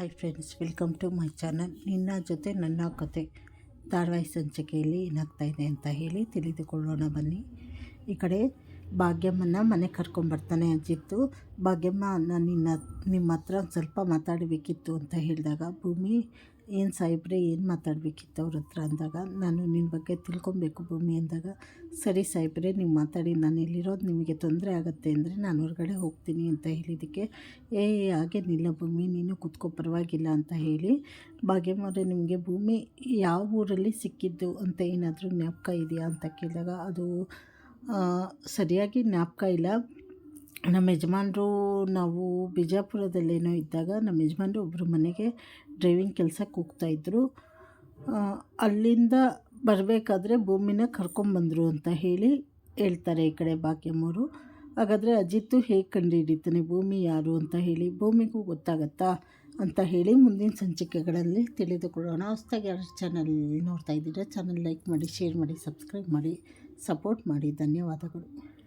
Hi friends welcome to my channel ನಿನ್ನ ಜೊತೆ ನನ್ನ ಕತೆ. ಧಾರಾವಾಹಿ ಸಂಚಿಕೆಯಲ್ಲಿ ಏನಾಗ್ತಾಯಿದೆ ಅಂತ ಹೇಳಿ ತಿಳಿದುಕೊಳ್ಳೋಣ ಬನ್ನಿ. ಈ ಕಡೆ ಭಾಗ್ಯಮ್ಮನ ಮನೆ ಕರ್ಕೊಂಬರ್ತಾನೆ ಅಜ್ಜಿತ್ತು ಭಾಗ್ಯಮ್ಮ, ನಾನು ನಿನ್ನ ನಿಮ್ಮ ಹತ್ರ ಒಂದು ಸ್ವಲ್ಪ ಮಾತಾಡಬೇಕಿತ್ತು ಅಂತ ಹೇಳಿದಾಗ, ಭೂಮಿ, ಏನು ಸಾಹೇಬ್ರೆ, ಏನು ಮಾತಾಡಬೇಕಿತ್ತು ಅವ್ರ ಹತ್ರ ಅಂದಾಗ, ನಾನು ನಿನ್ನ ಬಗ್ಗೆ ತಿಳ್ಕೊಬೇಕು ಭೂಮಿ ಅಂದಾಗ, ಸರಿ ಸಾಹೇಬ್ರೆ, ನೀವು ಮಾತಾಡಿ, ನಾನು ಇಲ್ಲಿರೋದು ನಿಮಗೆ ತೊಂದರೆ ಆಗುತ್ತೆ ಅಂದರೆ ನಾನು ಹೊರಗಡೆ ಹೋಗ್ತೀನಿ ಅಂತ ಹೇಳಿದ್ದಕ್ಕೆ, ಏ ಹಾಗೇನಿಲ್ಲ ಭೂಮಿ, ನೀನು ಕೂತ್ಕೋ ಪರವಾಗಿಲ್ಲ ಅಂತ ಹೇಳಿ ಭಾಗ್ಯಮ್ಮವ್ರೆ ನಿಮಗೆ ಭೂಮಿ ಯಾವ ಊರಲ್ಲಿ ಸಿಕ್ಕಿದ್ದು ಅಂತ ಏನಾದರೂ ಜ್ಞಾಪಕ ಇದೆಯಾ ಅಂತ ಕೇಳಿದಾಗ, ಅದು ಸರಿಯಾಗಿ ಜ್ಞಾಪಕ ಇಲ್ಲ. ನಮ್ಮ ಯಜಮಾನರು ನಾವು ಬಿಜಾಪುರದಲ್ಲೇನೋ ಇದ್ದಾಗ ನಮ್ಮ ಯಜಮಾನರು ಒಬ್ಬರು ಮನೆಗೆ ಡ್ರೈವಿಂಗ್ ಕೆಲಸಕ್ಕೆ ಹೋಗ್ತಾಯಿದ್ರು ಅಲ್ಲಿಂದ ಬರಬೇಕಾದ್ರೆ ಭೂಮಿನ ಕರ್ಕೊಂಬಂದರು ಅಂತ ಹೇಳಿ ಹೇಳ್ತಾರೆ ಈ ಕಡೆ ಭಾಗ್ಯಮ್ಮವರು. ಹಾಗಾದರೆ ಅಜಿತ್ತು ಹೇಗೆ ಕಂಡುಹಿಡಿತಾನೆ ಭೂಮಿ ಯಾರು ಅಂತ ಹೇಳಿ, ಭೂಮಿಗೂ ಗೊತ್ತಾಗತ್ತಾ ಅಂತ ಹೇಳಿ ಮುಂದಿನ ಸಂಚಿಕೆಗಳಲ್ಲಿ ತಿಳಿದುಕೊಳ್ಳೋಣ. ಹೊಸ್ದಾಗಿ ಯಾರು ಚಾನಲ್ ನೋಡ್ತಾ ಇದ್ದೀರಾ ಚಾನಲ್ ಲೈಕ್ ಮಾಡಿ ಶೇರ್ ಮಾಡಿ ಸಬ್ಸ್ಕ್ರೈಬ್ ಮಾಡಿ. ಸಪೋರ್ಟ್ ಮಾಡಿ. ಧನ್ಯವಾದಗಳು.